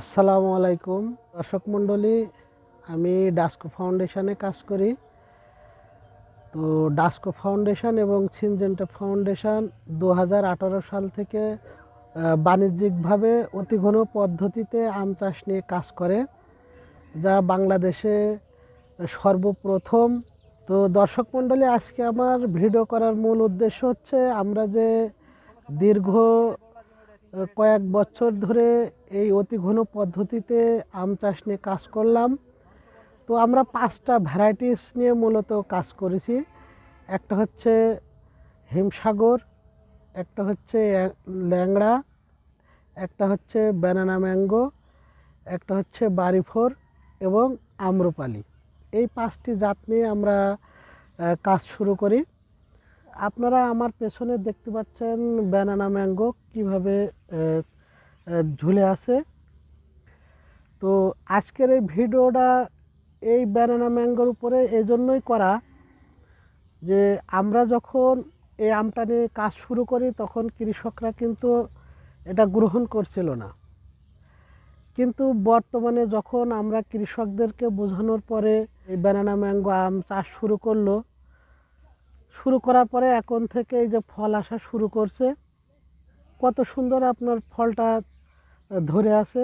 আসসালামু আলাইকুম। দর্শক মণ্ডলী, আমি ডাস্কো ফাউন্ডেশনে কাজ করি। তো ডাস্কো ফাউন্ডেশন এবং সিনজেন্টা ফাউন্ডেশন দু হাজার আঠারো সাল থেকে বাণিজ্যিকভাবে অতি ঘন পদ্ধতিতে আম চাষ নিয়ে কাজ করে, যা বাংলাদেশে সর্বপ্রথম। তো দর্শক মণ্ডলী, আজকে আমার ভিডিও করার মূল উদ্দেশ্য হচ্ছে আমরা যে দীর্ঘ কয়েক বছর ধরে এই অতি ঘন পদ্ধতিতে আম চাষ নিয়ে কাজ করলাম। তো আমরা পাঁচটা ভ্যারাইটিস নিয়ে মূলত কাজ করেছি। একটা হচ্ছে হিমসাগর, একটা হচ্ছে ল্যাংড়া, একটা হচ্ছে ব্যানানা ম্যাঙ্গো একটা হচ্ছে বাড়িফোর এবং আম্রপালি। এই পাঁচটি জাত নিয়ে আমরা কাজ শুরু করি। আপনারা আমার পেছনে দেখতে পাচ্ছেন ব্যানানা ম্যাঙ্গো কীভাবে ঝুলে আছে। তো আজকের এই ভিডিওটা এই ব্যানানা ম্যাঙ্গোর উপরে এই জন্যই করা যে আমরা যখন এই আমটা নিয়ে কাজ শুরু করি, তখন কৃষকরা কিন্তু এটা গ্রহণ করছিল না। কিন্তু বর্তমানে যখন আমরা কৃষকদেরকে বোঝানোর পরে এই ব্যানানা ম্যাঙ্গো আম চাষ শুরু করল শুরু করার পরে এখন থেকে এই যে ফল আসা শুরু করছে। কত সুন্দর আপনার ফলটা ধরে আছে।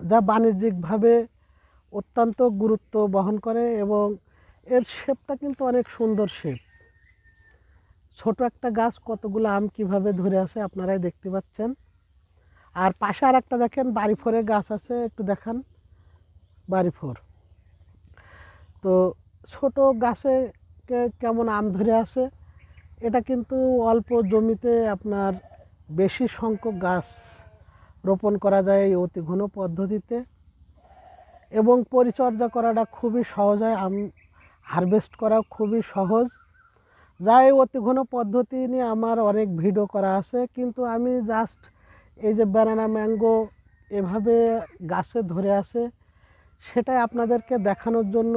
যা বাণিজ্যিকভাবে অত্যন্ত গুরুত্ব বহন করে এবং এর শেপটা কিন্তু অনেক সুন্দর শেপ। ছোট একটা গাছ কতগুলো আম কীভাবে ধরে আছে আপনারাই দেখতে পাচ্ছেন। আর পাশে আর একটা দেখেন বাড়ি ফোরে গাছ আছে, একটু দেখান। বাড়ি ফোর তো ছোট গাছে কেমন আম ধরে আছে? এটা কিন্তু অল্প জমিতে আপনার বেশি সংখ্যক গাছ রোপণ করা যায় এই অতি ঘন পদ্ধতিতে এবং পরিচর্যা করাটা খুবই সহজ হয়, আম হারভেস্ট করা খুবই সহজ। যা এই অতি ঘন পদ্ধতি নিয়ে আমার অনেক ভিডিও করা আছে, কিন্তু আমি জাস্ট এই যে ব্যানানা ম্যাঙ্গো এভাবে গাছে ধরে আছে, সেটাই আপনাদেরকে দেখানোর জন্য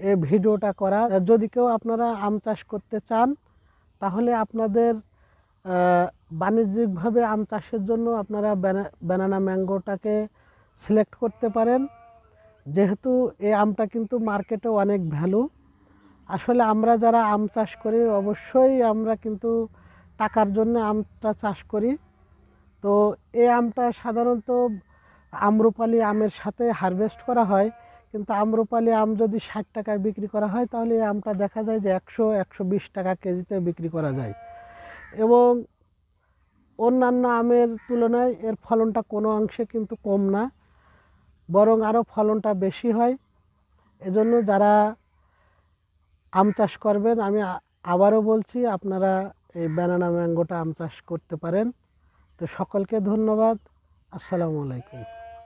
এই ভিডিওটা করা। যদি কেউ আপনারা আম চাষ করতে চান, তাহলে আপনাদের বাণিজ্যিকভাবে আম চাষের জন্য আপনারা ব্যানা- ব্যানানা ম্যাঙ্গোটাকে সিলেক্ট করতে পারেন। যেহেতু এই আমটা কিন্তু মার্কেটে অনেক ভ্যালু আসলে আমরা যারা আম চাষ করি, অবশ্যই আমরা কিন্তু টাকার জন্য আমটা চাষ করি। তো এই আমটা সাধারণত আমরুপালি আমের সাথে হারভেস্ট করা হয়। কিন্তু আম্রপালি আম যদি ষাট টাকায় বিক্রি করা হয়, তাহলে এই আমটা দেখা যায় যে একশো একশো বিশ টাকা কেজিতে বিক্রি করা যায়। এবং অন্যান্য আমের তুলনায় এর ফলনটা কোনো অংশে কিন্তু কম না, বরং আরও ফলনটা বেশি হয়। এজন্য যারা আম চাষ করবেন, আমি আবারও বলছি, আপনারা এই ব্যানানা ম্যাঙ্গোটা আম চাষ করতে পারেন। তো সকলকে ধন্যবাদ। আসসালামু আলাইকুম।